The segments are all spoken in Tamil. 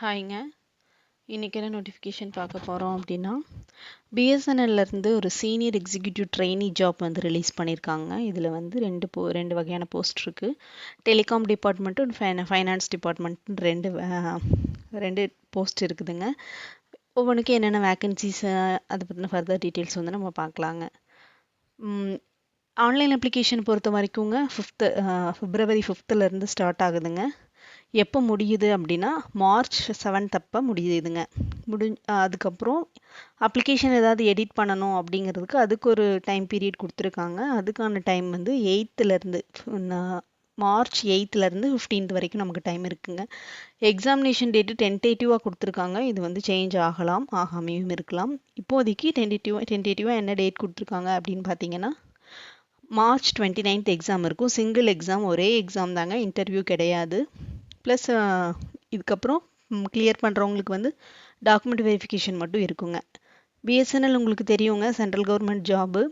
ஹாய்ங்க. இன்றைக்கி என்ன நோட்டிஃபிகேஷன் பார்க்க போகிறோம் அப்படின்னா பிஎஸ்என்எல்லேருந்து ஒரு சீனியர் எக்ஸிக்யூட்டிவ் ட்ரெயினி ஜாப் வந்து ரிலீஸ் பண்ணியிருக்காங்க இதில் வந்து ரெண்டு போ ரெண்டு வகையான போஸ்ட் இருக்குது டெலிகாம் டிபார்ட்மெண்ட்டும் ஃபைன ஃபைனான்ஸ் டிபார்ட்மெண்ட்னு ரெண்டு ரெண்டு போஸ்ட் இருக்குதுங்க. ஒவ்வொன்றுக்கும் என்னென்ன வேக்கன்சிஸ் அதை பற்றின ஃபர்தர் டீட்டெயில்ஸ் வந்து நம்ம பார்க்கலாங்க. ஆன்லைன் அப்ளிகேஷன் பொறுத்த வரைக்குங்க ஃபிஃப்த்து ஃபிப்ரவரி ஃபிஃப்த்துலேருந்து ஸ்டார்ட் ஆகுதுங்க. எப்போ முடியுது அப்படின்னா மார்ச் செவன்த் அப்போ முடியுதுங்க. முடி அதுக்கப்புறம் அப்ளிகேஷன் ஏதாவது எடிட் பண்ணணும் அப்படிங்கிறதுக்கு அதுக்கு ஒரு டைம் பீரியட் கொடுத்துருக்காங்க. அதுக்கான டைம் வந்து எயித்துலேருந்து மார்ச் எயித்துலேருந்து ஃபிஃப்டீன்த் வரைக்கும் நமக்கு டைம் இருக்குங்க. எக்ஸாமினேஷன் டேட்டு டென்டேட்டிவாக கொடுத்துருக்காங்க. இது வந்து சேஞ்ச் ஆகலாம் ஆகாமையும் இருக்கலாம். இப்போதைக்கு டென்டேட்டிவாக டென்டேட்டிவாக என்ன டேட் கொடுத்துருக்காங்க அப்படின்னு பார்த்தீங்கன்னா மார்ச் டுவெண்ட்டி நைன்த் எக்ஸாம் இருக்கும். சிங்கிள் எக்ஸாம் ஒரே எக்ஸாம் தாங்க. இன்டர்வியூ கிடையாது. ப்ளஸ் இதுக்கப்புறம் கிளியர் பண்ணுறவங்களுக்கு வந்து டாக்குமெண்ட் வெரிஃபிகேஷன் மட்டும் இருக்குங்க. பிஎஸ்என்எல் உங்களுக்கு தெரியுங்க சென்ட்ரல் கவர்மெண்ட் ஜாபு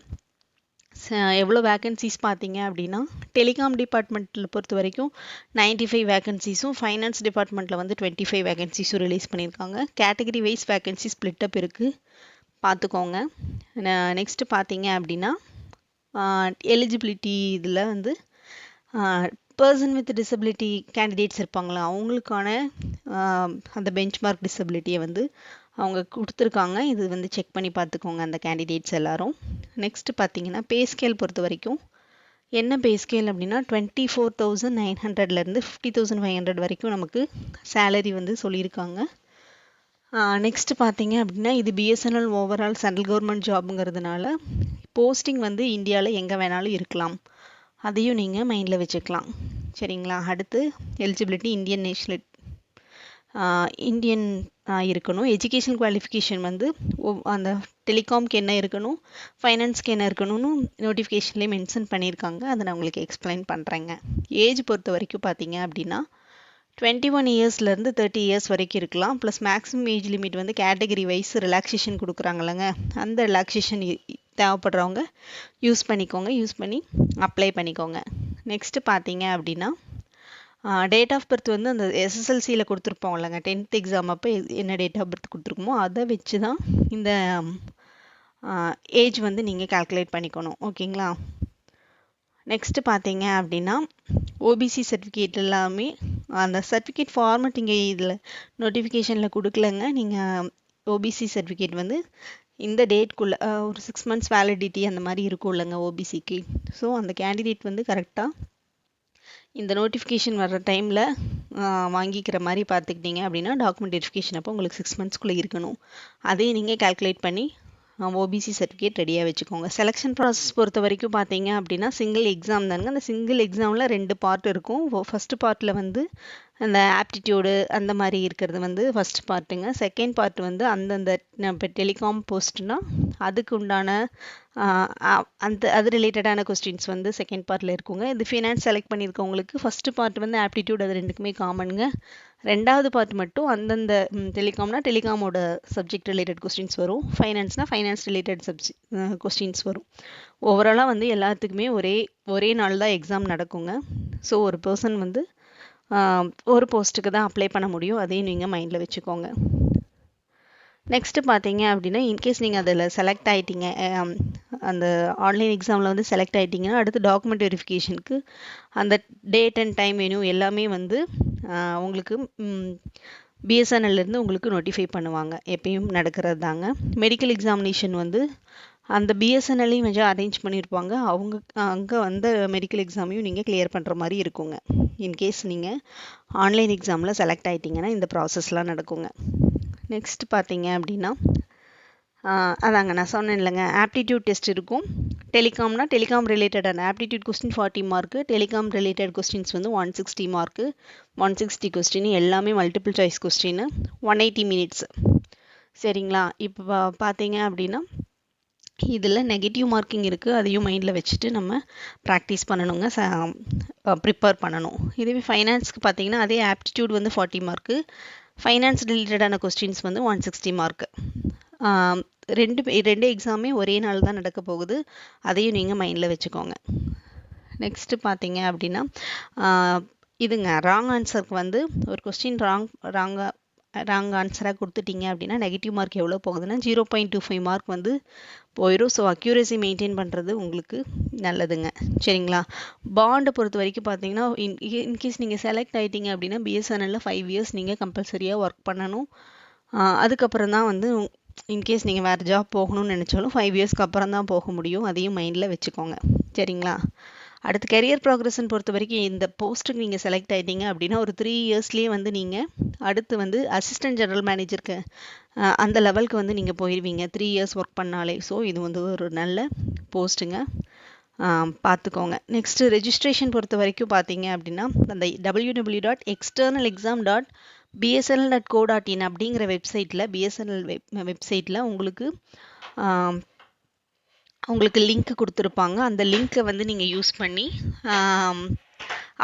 எவ்வளோ வேக்கன்சிஸ் பார்த்தீங்க அப்படின்னா டெலிகாம் டிபார்ட்மெண்ட்டில் பொறுத்த வரைக்கும் நைன்ட்டி ஃபைவ் வேகன்சிஸும் ஃபைனான்ஸ் டிபார்ட்மெண்ட்டில் வந்து டுவெண்ட்டி ஃபைவ் வேகன்சிஸும் ரிலீஸ் பண்ணியிருக்காங்க. Category wise vacancy split up இருக்குது பார்த்துக்கோங்க. நெக்ஸ்ட்டு பார்த்தீங்க அப்படின்னா எலிஜிபிலிட்டி இதில் வந்து பர்சன் வித் டிசபிலிட்டி கேண்டிடேட்ஸ் இருப்பாங்களா? அவங்களுக்கான அந்த அந்த பெஞ்ச்மார்க் டிசபிலிட்டியை வந்து அவங்க கொடுத்துருக்காங்க. இது வந்து செக் பண்ணி பார்த்துக்கோங்க அந்த கேண்டிடேட்ஸ் எல்லாரும். நெக்ஸ்ட் பார்த்தீங்கன்னா பே ஸ்கேல் பொறுத்த வரைக்கும் என்ன பே ஸ்கேல் அப்படின்னா டுவெண்ட்டி ஃபோர் தௌசண்ட் நைன் ஹண்ட்ரட்லேருந்து ஃபிஃப்டி தௌசண்ட் ஃபைவ் ஹண்ட்ரட் வரைக்கும் நமக்கு சேலரி வந்து சொல்லியிருக்காங்க. நெக்ஸ்ட் பார்த்தீங்க அப்படின்னா இது பிஎஸ்என்எல் ஓவரால் சென்ட்ரல் கவர்மெண்ட் ஜாபுங்கிறதுனால போஸ்டிங் வந்து இந்தியாவில் எங்கே வேணாலும் இருக்கலாம். அதையும் நீங்கள் மைண்டில் வச்சுக்கலாம். சரிங்களா? அடுத்து எலிஜிபிலிட்டி இந்தியன் நேஷனல் இந்தியன் இருக்கணும். எஜுகேஷன் குவாலிஃபிகேஷன் வந்து அந்த டெலிகாம்க்கு என்ன இருக்கணும்? ஃபைனான்ஸ்க்கு என்ன இருக்கணும்னு நோட்டிஃபிகேஷன்லேயே மென்ஷன் பண்ணியிருக்காங்க. அதை நான் உங்களுக்கு எக்ஸ்பிளைன் பண்ணுறேங்க ஏஜ் பொறுத்த வரைக்கும் பார்த்தீங்க அப்படின்னா டுவெண்ட்டி ஒன் இயர்ஸ்லேருந்து தேர்ட்டி இயர்ஸ் வரைக்கும் இருக்கலாம். ப்ளஸ் மேக்ஸிமம் ஏஜ் லிமிட் வந்து கேட்டகரி வைஸ் ரிலாக்ஸேஷன் கொடுக்குறாங்கல்லங்க. அந்த ரிலாக்ஸேஷன் தேவைப்படுறவங்க யூஸ் பண்ணிக்கோங்க யூஸ் பண்ணி அப்ளை பண்ணிக்கோங்க. நெக்ஸ்ட்டு பார்த்தீங்க அப்படின்னா டேட் ஆஃப் பர்த் வந்து அந்த எஸ்எஸ்எல்சியில் கொடுத்துருப்போம் இல்லைங்க. டென்த் எக்ஸாம் அப்போ என்ன டேட் ஆஃப் பர்த் கொடுத்துருக்குமோ அதை வச்சு தான் இந்த ஏஜ் வந்து நீங்கள் கால்குலேட் பண்ணிக்கணும். ஓகேங்களா? நெக்ஸ்ட்டு பார்த்தீங்க அப்படின்னா ஓபிசி சர்டிஃபிகேட் எல்லாமே அந்த சர்டிஃபிகேட் ஃபார்மட் இங்கே இதில் நோட்டிஃபிகேஷனில் கொடுக்கலங்க. நீங்கள் ஓபிசி சர்டிஃபிகேட் வந்து இந்த டேட்குள்ளே ஒரு சிக்ஸ் மந்த்ஸ் வேலிடிட்டி அந்த மாதிரி இருக்கும் இல்லைங்க ஓபிசிக்கு ஸோ அந்த கேண்டிடேட் வந்து கரெக்டாக இந்த நோட்டிஃபிகேஷன் வர்ற டைமில் வாங்கிக்கிற மாதிரி பார்த்துக்கிட்டிங்க அப்படின்னா டாக்குமெண்ட் வெரிஃபிகேஷன் அப்போ உங்களுக்கு சிக்ஸ் மந்த்ஸ்க்குள்ளே இருக்கணும். அதையும் நீங்கள் கால்குலேட் பண்ணி ஓபிசி சர்டிஃபிகேட் ரெடியாக வச்சுக்கோங்க. செலெக்ஷன் ப்ராசஸ் பொறுத்த வரைக்கும் பார்த்தீங்க அப்படின்னா சிங்கிள் எக்ஸாம் தானுங்க. அந்த சிங்கிள் எக்ஸாமில் ரெண்டு பார்ட் இருக்கும். ஃபஸ்ட்டு பார்ட்டில் வந்து அந்த ஆப்டிடியூடு அந்த மாதிரி இருக்கிறது வந்து ஃபஸ்ட் பார்ட்டுங்க செகண்ட் பார்ட் வந்து அந்தந்த இப்போ டெலிகாம் போஸ்ட்னா அதுக்கு உண்டான அந்த அது ரிலேட்டடான கொஸ்டின்ஸ் வந்து செகண்ட் பார்ட்டில் இருக்குங்க. இது ஃபினான்ஸ் செலக்ட் பண்ணியிருக்கவங்களுக்கு ஃபஸ்ட்டு பார்ட் வந்து ஆப்டிடியூட் அது ரெண்டுக்குமே காமனுங்க ரெண்டாவது பார்ட் மட்டும் அந்தந்த டெலிகாம்னா டெலிகாமோட சப்ஜெக்ட் ரிலேட்டட் கொஸ்டின்ஸ் வரும். ஃபைனான்ஸ்னால் ஃபைனான்ஸ் ரிலேட்டட் சப்ஜெக்ட் கொஸ்டின்ஸ் வரும். ஓவராலாக வந்து எல்லாத்துக்குமே ஒரே ஒரே நாள் தான் எக்ஸாம் நடக்குங்க. ஸோ ஒரு பர்சன் வந்து ஒரு போஸ்ட்டுக்கு தான் அப்ளை பண்ண முடியும். அதையும் நீங்கள் மைண்டில் வச்சுக்கோங்க. நெக்ஸ்ட்டு பார்த்தீங்க அப்படின்னா இன்கேஸ் நீங்கள் அதில் செலக்ட் ஆகிட்டீங்க அந்த ஆன்லைன் எக்ஸாமில் வந்து செலக்ட் ஆகிட்டீங்கன்னா அடுத்து டாக்குமெண்ட் வெரிஃபிகேஷனுக்கு அந்த டேட் அண்ட் டைம் வேணும் எல்லாமே வந்து உங்களுக்கு பிஎஸ்என்எல்லேருந்து உங்களுக்கு நோட்டிஃபை பண்ணுவாங்க. எப்பயும் நடக்கிறது தாங்க மெடிக்கல் எக்ஸாமினேஷன் வந்து அந்த பிஎஸ்என்எல்லையும் கொஞ்சம் அரேஞ்ச் பண்ணியிருப்பாங்க அவங்க அங்கே வந்த மெடிக்கல் எக்ஸாமையும் நீங்கள் கிளியர் பண்ணுற மாதிரி இருக்குங்க. இன்கேஸ் நீங்கள் ஆன்லைன் எக்ஸாமில் செலக்ட் ஆகிட்டீங்கன்னா இந்த ப்ராசஸ்லாம் நடக்குங்க. நெக்ஸ்ட் பார்த்தீங்க அப்படின்னா அதாங்க நான் சொன்னேன் இல்லைங்க ஆப்டிடியூட் டெஸ்ட் இருக்கும். டெலிகாம்னா டெலிகாம் ரிலேட்டடான aptitude question forty mark telecom related questions வந்து one sixty mark one sixty question எல்லாமே multiple choice question one eighty minutes சரிங்களா? இப்போ பார்த்தீங்க அப்படின்னா இதில் நெகட்டிவ் மார்க்கிங் இருக்குது அதையும் மைண்டில் வச்சுட்டு நம்ம ப்ராக்டிஸ் பண்ணணுங்க. ச ப்ரிப்பேர் பண்ணணும். இதுவே ஃபைனான்ஸ்க்கு பார்த்தீங்கன்னா அதே ஆப்டிடியூட் வந்து ஃபார்ட்டி மார்க்கு ஃபைனான்ஸ் ரிலேட்டடான கொஸ்டின்ஸ் வந்து ஒன் சிக்ஸ்டி மார்க்கு ரெண்டு ரெண்டு எக்ஸாமே ஒரே நாள் தான் நடக்க போகுது. அதையும் நீங்கள் மைண்டில் வச்சுக்கோங்க. நெக்ஸ்ட்டு பார்த்தீங்க அப்படின்னா இதுங்க ராங் ஆன்சருக்கு வந்து ஒரு கொஸ்டின் ராங் ராங்காக ராங் ஆன்சராக கொடுத்துட்டீங்க அப்படின்னா நெகட்டிவ் மார்க் எவ்வளோ போகுதுன்னா zero point two five mark வந்து போயிடும் ஸோ அக்யூரசி மெயின்டைன் பண்ணுறது உங்களுக்கு நல்லதுங்க. சரிங்களா? பாண்டை பொறுத்த வரைக்கும் பார்த்தீங்கன்னா இன் இன்கேஸ் நீங்கள் செலக்ட் ஆகிட்டீங்க அப்படின்னா பிஎஸ்என்எல்ல ஃபைவ் இயர்ஸ் நீங்கள் கம்பல்சரியாக ஒர்க் பண்ணணும். அதுக்கப்புறம் தான் வந்து இன்கேஸ் நீங்கள் வேறு ஜாப் போகணும்னு நினச்சாலும் ஃபைவ் இயர்ஸ்க்கு அப்புறம் தான் போக முடியும். அதையும் மைண்டில் வச்சுக்கோங்க. சரிங்களா? அடுத்து கெரியர் ப்ராக்ரஸ்ன்னு பொறுத்த வரைக்கும் இந்த போஸ்ட்டுக்கு நீங்கள் செலக்ட் ஆகிட்டீங்க அப்படின்னா ஒரு த்ரீ இயர்ஸ்லேயே வந்து நீங்கள் அடுத்து வந்து அசிஸ்டன்ட் ஜெனரல் மேனேஜருக்கு அந்த லெவலுக்கு வந்து நீங்கள் போயிடுவீங்க த்ரீ இயர்ஸ் ஒர்க் பண்ணாலே. ஸோ இது வந்து ஒரு நல்ல போஸ்ட்டுங்க பார்த்துக்கோங்க நெக்ஸ்ட்டு ரெஜிஸ்ட்ரேஷன் பொறுத்த வரைக்கும் பார்த்தீங்க அப்படின்னா அந்த W W dot external exam dot BSNL dot co dot in அப்படிங்கிற வெப்சைட்டில் பிஎஸ்என்எல் வெப் வெப்சைட்டில் உங்களுக்கு உங்களுக்கு லிங்க் கொடுத்துருப்பாங்க. அந்த லிங்க்கை வந்து நீங்கள் யூஸ் பண்ணி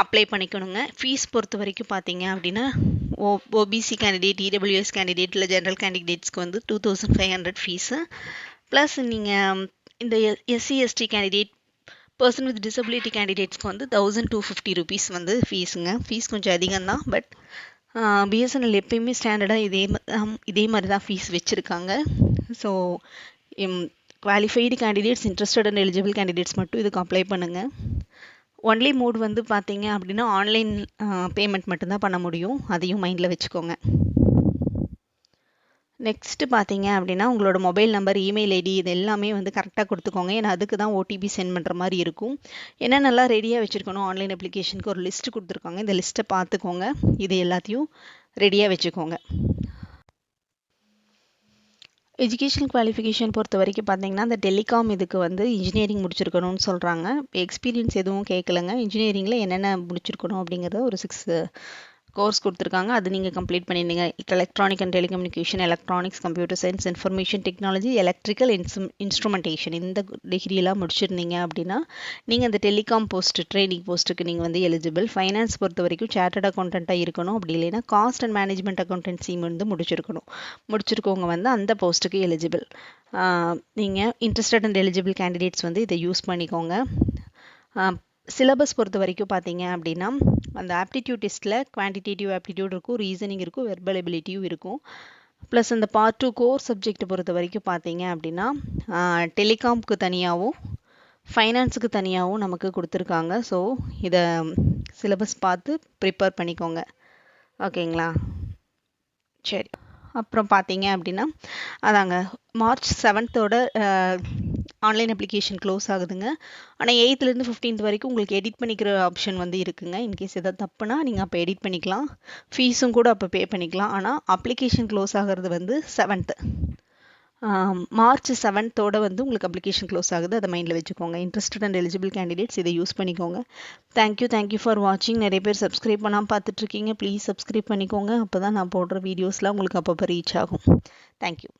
அப்ளை பண்ணிக்கணுங்க. ஃபீஸ் பொறுத்த வரைக்கும் பார்த்தீங்க அப்படின்னா O OBC candidate EWS candidate இல்லை ஜென்ரல் கேண்டிடேட்ஸ்க்கு வந்து two thousand five hundred fees plus நீங்கள் இந்த SC ST candidate person with disability கேண்டிடேட்ஸ்க்கு வந்து தௌசண்ட் டூ ஃபிஃப்டி ருபீஸ் வந்து ஃபீஸுங்க ஃபீஸ் கொஞ்சம் அதிகம்தான் பட் பிஎஸ்என்எல் எப்பயுமே ஸ்டாண்டர்டாக இதே இதே மாதிரி தான் ஃபீஸ் வச்சுருக்காங்க so qualified candidates interested and eligible candidates மட்டும் இதுக்கு அப்ளை பண்ணுங்கள் ஒன்லி மோட் வந்து பார்த்தீங்க அப்படின்னா ஆன்லைன் பேமெண்ட் மட்டும்தான் பண்ண முடியும். அதையும் மைண்டில் வச்சுக்கோங்க. நெக்ஸ்ட்டு பார்த்தீங்க அப்படின்னா உங்களோட மொபைல் நம்பர் இமெயில் ஐடி இது எல்லாமே வந்து கரெக்டாக கொடுத்துக்கோங்க. ஏன்னா அதுக்கு தான் ஓடிபி சென்ட் பண்ணுற மாதிரி இருக்கும். என்ன நல்லா ரெடியாக வச்சுருக்கணும் ஆன்லைன் அப்ளிகேஷனுக்கு ஒரு லிஸ்ட்டு கொடுத்துருக்காங்க. இந்த லிஸ்ட்டை பார்த்துக்கோங்க. இது எல்லாத்தையும் ரெடியாக வச்சுக்கோங்க. எஜுகேஷன் குவாலிஃபிகேஷன் பொறுத்த வரைக்கும் பார்த்தீங்கன்னா அந்த டெலிகாம் இதுக்கு வந்து இன்ஜினியரிங் முடிச்சிருக்கணும்னு சொல்கிறாங்க எக்ஸ்பீரியன்ஸ் எதுவும் கேட்கலங்க இன்ஜினியரிங்கில் என்னென்ன முடிச்சிருக்கணும் அப்படிங்கிறத ஒரு சிக்ஸ் கோர்ஸ் கொடுத்துருக்காங்க. அது நீங்கள் கம்ப்ளீட் பண்ணியிருந்தீங்க electronic and telecommunication electronics computer science information technology electrical instru instrumentation இந்த டிகிரியெல்லாம் முடிச்சிருந்தீங்க அப்படின்னா நீங்கள் அந்த டெலிகாம் போஸ்ட் ட்ரைனிங் போஸ்ட்டுக்கு நீங்கள் வந்து எலிஜிபிள் ஃபைனான்ஸ் பொறுத்த வரைக்கும் சேட்டர்ட் அக்கௌண்டண்ட்டாக இருக்கணும். அப்படி இல்லைன்னா காஸ்ட் அண்ட் மேனேஜ்மெண்ட் அக்கௌண்டன்சி வந்து முடிச்சிருக்கணும். முடிச்சிருக்கவங்க வந்து அந்த போஸ்ட்டுக்கு எலிஜிபிள் நீங்கள் இன்ட்ரெஸ்டட் அண்ட் எலிஜிபிள் கேண்டிடேட்ஸ் வந்து இதை யூஸ் பண்ணிக்கோங்க. சிலபஸ் பொறுத்த வரைக்கும் பார்த்தீங்க அப்படின்னா அந்த ஆப்டிடியூட் டெஸ்ட்டில் குவான்டிடேட்டிவ் ஆப்டிடியூட் இருக்கும் ரீசனிங் இருக்கும் வெர்பல் எபிலிட்டியும் இருக்கும். ப்ளஸ் அந்த பார்ட் டூ கோர் சப்ஜெக்ட் பொறுத்த வரைக்கும் பார்த்தீங்க அப்படின்னா டெலிகாம்க்கு தனியாகவும் ஃபைனான்ஸுக்கு தனியாகவும் நமக்கு கொடுத்துருக்காங்க. ஸோ இதை சிலபஸ் பார்த்து ப்ரிப்பேர் பண்ணிக்கோங்க. ஓகேங்களா சரி. அப்புறம் பார்த்தீங்க அப்படின்னா அதாங்க மார்ச் செவன்த்தோட ஆன்லைன் அப்ளிகேஷன் க்ளோஸ் ஆகுதுங்க. ஆனால் எயித்துலேருந்து ஃபிஃப்டீன்த் வரைக்கும் உங்களுக்கு எடிட் பண்ணிக்கிற ஆப்ஷன் வந்து இருக்குங்க. இன்கேஸ் எதாவது தப்புனா நீங்கள் அப்போ எடிட் பண்ணிக்கலாம். ஃபீஸும் கூட அப்போ பே பண்ணிக்கலாம். ஆனால் அப்ளிகேஷன் க்ளோஸ் ஆகிறது வந்து செவன்த்து மார்ச் செவன்த்தோட வந்து உங்களுக்கு அப்ளிகேஷன் க்ளோஸ் ஆகுது. அதை மைண்டில் வச்சுக்கோங்க. இன்ட்ரெஸ்டட் அண்ட் எலிஜிபிள் கேண்டிடேட்ஸ் இதை யூஸ் பண்ணிக்கோங்க. Thank you thank you for வாட்சிங் நிறைய பேர் சப்ஸ்கிரைப் பண்ணாமல் பார்த்துட்ருக்கீங்க. ப்ளீஸ் சப்ஸ்கிரைப் பண்ணிக்கோங்க. அப்போ தான் நான் போடுற வீடியோஸ்லாம் உங்களுக்கு அப்பப்போ ரீச் ஆகும். தேங்க்யூ